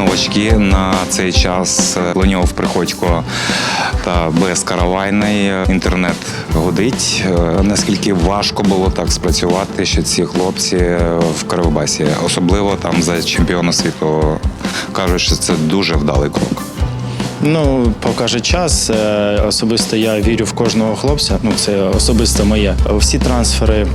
новачки на цей час. Леньов Приходько та без Каравайний. Інтернет гудить. Е, Наскільки важко було так спрацювати, що ці хлопці в Кривбасі, особливо там за чемпіона світу, кажуть, що це дуже вдалий крок. Ну, покаже час. Е, Особисто я вірю в кожного хлопця. Ну, це особисто моє. Всі трансфери.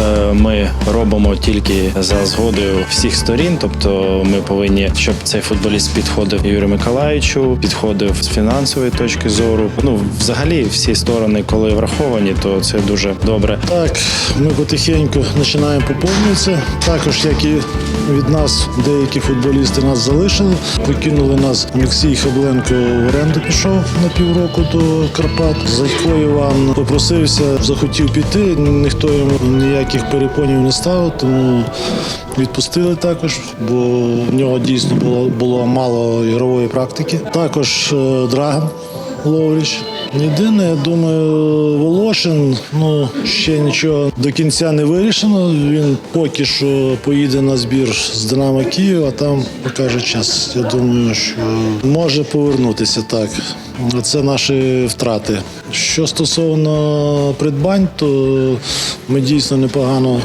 Е, Ми робимо тільки за згодою всіх сторін, тобто ми повинні, щоб цей футболіст підходив Юрію Миколаївичу, підходив з фінансової точки зору. Ну, взагалі, всі сторони, коли враховані, то це дуже добре. Так, ми потихеньку починаємо поповнюватися. Також, як і від нас, деякі футболісти нас залишили. Покинули нас Олексій Хабленко в оренду пішов на півроку до Карпат. Зайко Іван попросився, захотів піти. Ніхто йому ніяких перепонів не ставив, тому відпустили також, бо в нього дійсно було, було мало ігрової практики. Також е, Драган. Ловріч. Єдине, я думаю, Волошин, ну ще нічого до кінця не вирішено. Він поки що поїде на збір з Динамо Київ, а там покаже час. Я думаю, що може повернутися так. Це наші втрати. Що стосовно придбань, то ми дійсно непогано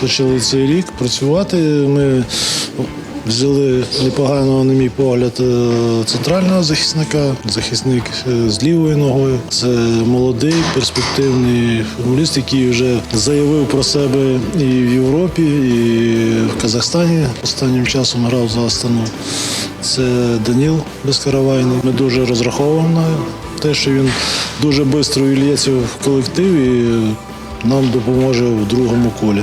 почали цей рік працювати. Ми Взяли непоганого, на мій погляд, е, центрального захисника, захисник е, з лівою ногою. Це молодий, перспективний футболіст, який вже заявив про себе і в Європі, і в Казахстані. Останнім часом грав за Астану. Це Даніл Безкаравайний. Ми дуже розраховуємо на те, що він дуже швидко вільється в колектив і нам допоможе в другому колі.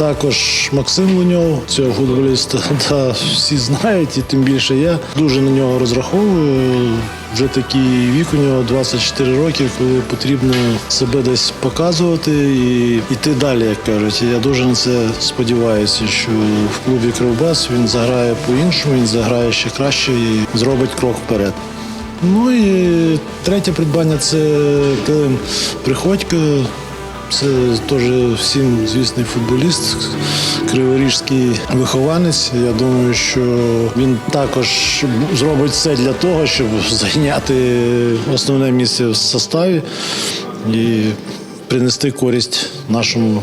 Також Максим Луньов, цього футболіста, да, всі знають, і тим більше я дуже на нього розраховую. Вже такий вік у нього 24 роки, коли потрібно себе десь показувати і йти далі, як кажуть. Я дуже на це сподіваюся, що в клубі Кривбас він заграє по-іншому, він заграє ще краще і зробить крок вперед. Ну і третє придбання це Приходько. Це теж всім звісний футболіст, криворіжський вихованець. Я думаю, що він також зробить все для того, щоб зайняти основне місце в составі і принести користь нашому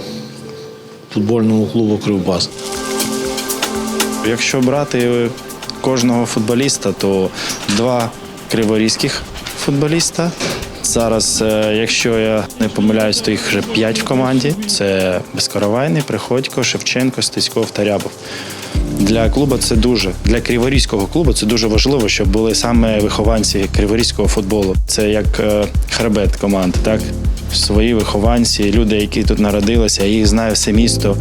футбольному клубу Кривбас. Якщо брати кожного футболіста, то два криворізьких футболіста. Зараз, е, якщо я не помиляюсь, то їх вже п'ять в команді. Це Безкоровайний, Приходько, Шевченко, Стецьков та Рябов. Для клубу це дуже для криворізького клубу це дуже важливо, щоб були саме вихованці криворізького футболу. Це як е, хребет команди, так свої вихованці, люди, які тут народилися, їх знає все місто.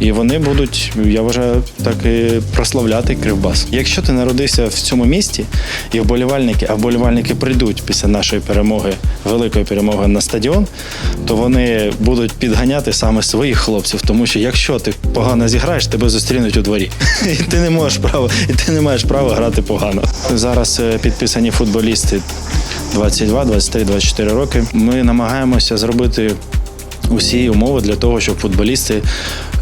І вони будуть, я вважаю, так і прославляти Кривбас. Якщо ти народився в цьому місті, і вболівальники, а вболівальники прийдуть після нашої перемоги, великої перемоги на стадіон, то вони будуть підганяти саме своїх хлопців. Тому що якщо ти погано зіграєш, тебе зустрінуть у дворі. І ти не можеш права, і ти не маєш права грати погано. Зараз е, підписані футболісти 22, 23, 24 роки. Ми намагаємося зробити усі умови для того, щоб футболісти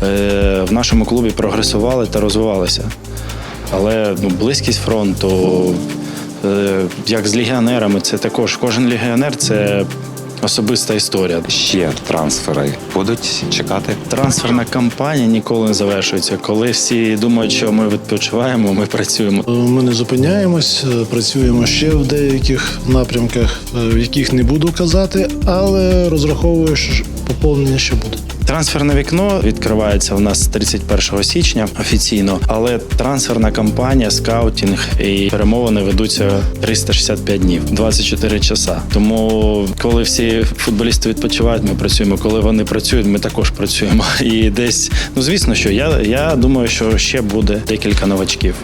в нашому клубі прогресували та розвивалися. Але ну, близькість фронту, е, як з легіонерами, це також кожен легіонер це особиста історія. Ще трансфери будуть чекати. Трансферна кампанія ніколи не завершується. Коли всі думають, що ми відпочиваємо, ми працюємо. Ми не зупиняємось, е, працюємо ще в деяких напрямках, е, в яких не буду казати, але розраховую, що поповнення ще буде. Трансферне вікно відкривається у нас 31 січня офіційно, але трансферна кампанія, скаутінг і перемовини ведуться 365 днів, 24 часа. Тому, коли всі футболісти відпочивають, ми працюємо. Коли вони працюють, ми також працюємо. І десь, ну звісно, що я, я думаю, що ще буде декілька новачків.